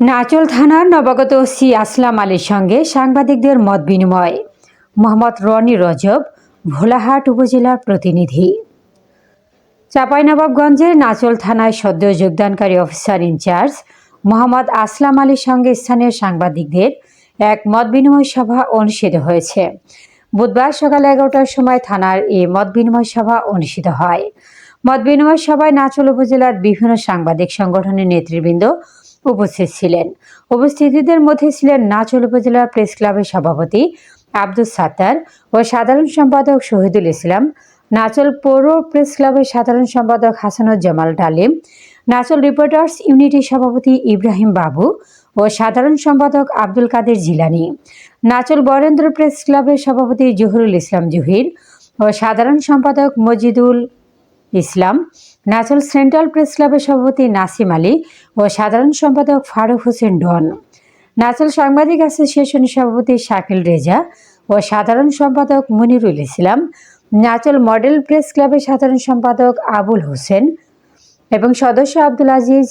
নাচল থানার নবাগত সি আসলাম আলীর সঙ্গে সাংবাদিকদের মত বিনিময়। মোহাম্মদ রনি রজব, ভোলাহাট উপজেলার প্রতিনিধি। চাঁপাইনবাবগঞ্জের নাচল থানায় সদ্য যোগদানকারী officer in charge Mohammad Aslam আলীর সঙ্গে স্থানীয় সাংবাদিকদের এক মত বিনিময় সভা অনুষ্ঠিত হয়েছে। বুধবার সকাল এগারোটার সময় থানার এই মত বিনিময় সভা অনুষ্ঠিত হয়। মত বিনিময় সভায় নাচল উপজেলার বিভিন্ন সাংবাদিক সংগঠনের নেতৃবৃন্দ উপস্থিত ছিলেন। উপস্থিতিদের মধ্যে ছিলেন নাচল উপজেলা প্রেস ক্লাবের সভাপতি আব্দুল সাত্তার ও সাধারণ সম্পাদক শহীদুল ইসলাম, নাচল পৌর প্রেস ক্লাবের সাধারণ সম্পাদক হাসানুজ্জামাল ডালিম, নাচল রিপোর্টার্স ইউনিটির সভাপতি ইব্রাহিম বাবু ও সাধারণ সম্পাদক আব্দুল কাদের জিলানি, নাচল বরেন্দ্র প্রেস ক্লাবের সভাপতি জহুরুল ইসলাম জহির ও সাধারণ সম্পাদক মজিদুল ইসলাম নাচল সেন্ট্রাল প্রেস ক্লাবের সভাপতি নাসিম আলী ও সাধারণ সম্পাদক ফারুক হোসেন ডন নাচল সাংবাদিক অ্যাসোসিয়েশনের সভাপতি শাকিল রেজা ও সাধারণ সম্পাদক মনিরুল ইসলাম নাচল মডেল প্রেস ক্লাবের সাধারণ সম্পাদক আবুল হোসেন এবং সদস্য আব্দুল আজিজ,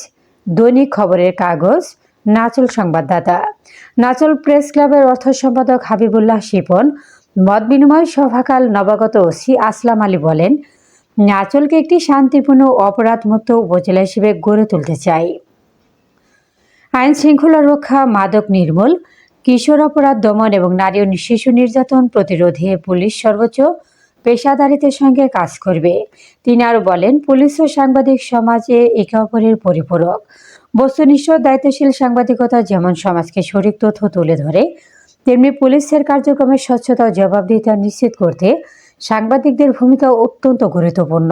দৈনিক খবরের কাগজ নাচল সংবাদদাতা। নাচল প্রেস ক্লাবের অর্থ সম্পাদক হাবিবুল্লাহ শিপন, মত বিনিময় সভাকাল নবাগত ওসি আসলাম আলী বলেন নাচলকে একটি শান্তিপূর্ণ অপরাধমুক্ত উপজেলা হিসেবে গড়ে তুলতে চাই। আইন শৃঙ্খলা রক্ষা, মাদক নির্মূল, কিশোর অপরাধ দমন এবং নারী ও শিশু নির্যাতন প্রতিরোধে পুলিশ সর্বোচ্চ পেশাদারিত্বের সঙ্গে কাজ করবে। তিনি আরও বলেন, পুলিশ ও সাংবাদিক সমাজে একে অপরের পরিপূরক। বস্তুনিষ্ঠ দায়িত্বশীল সাংবাদিকতা যেমন সমাজকে সঠিক তথ্য তুলে ধরে, তেমনি পুলিশের কার্যক্রমের স্বচ্ছতা জবাবদিহিতা নিশ্চিত করতে সাংবাদিকদের ভূমিকা অত্যন্ত গুরুত্বপূর্ণ।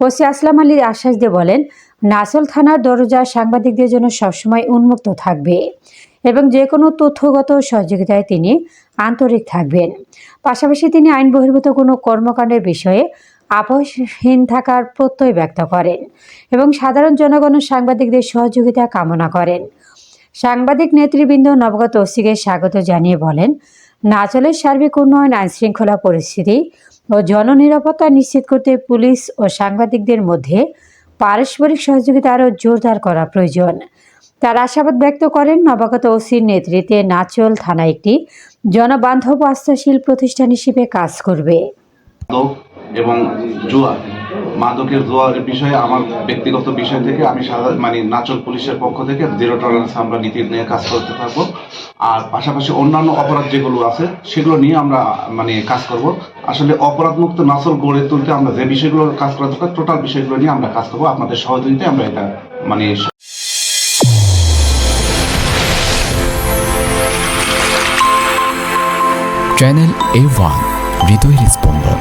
ওসি আসলাম আলী আশ্বাস দিয়ে বলেন, নাসল থানার দরজা সাংবাদিকদের জন্য সবসময় উন্মুক্ত থাকবে এবং যে কোনো তথ্যগত সহযোগিতায় তিনি আন্তরিক থাকবেন। পাশাপাশি তিনি আইন বহির্ভূত কোনো কর্মকাণ্ডের বিষয়ে আপোষহীন থাকার প্রত্যয় ব্যক্ত করেন এবং সাধারণ জনগণের সাংবাদিকদের সহযোগিতা কামনা করেন। সাংবাদিক নেতৃবৃন্দ নবগত ওসিকে স্বাগত জানিয়ে বলেন নাচলের সার্বিক উন্নয়ন, আইন শৃঙ্খলা পরিস্থিতি ও জননিরাপত্তা নিশ্চিত করতে পুলিশ ও সাংবাদিকদের মধ্যে পারস্পরিক সহযোগিতা আরও জোরদার করা প্রয়োজন। তার আশাবাদ ব্যক্ত করেন, নবাগত ওসির নেতৃত্বে নাচল থানা একটি জনবান্ধব আস্থাশীল প্রতিষ্ঠান হিসেবে কাজ করবে। এবং জুয়া মাদকের জুয়ার বিষয়ে, আমার ব্যক্তিগত বিষয় থেকে আমি মানে নাচল পুলিশের পক্ষ থেকে জিরো টলারেন্স আমরা নীতি নিয়ে কাজ করতে থাকব। আর পাশাপাশি অন্যান্য অপরাধ যেগুলো আছে, সেগুলো নিয়ে আমরা মানে কাজ করব। আসলে অপরাধ মুক্ত নাচল গড়ে তুলতে আমরা যে বিষয়গুলো কাজ করা দরকার টোটাল বিষয়গুলো নিয়ে আমরা কাজ করব। আপনাদের সহযোগিতায় আমরা এটা মানে চ্যানেল এ ওয়ান হৃদয়ের স্পন্দন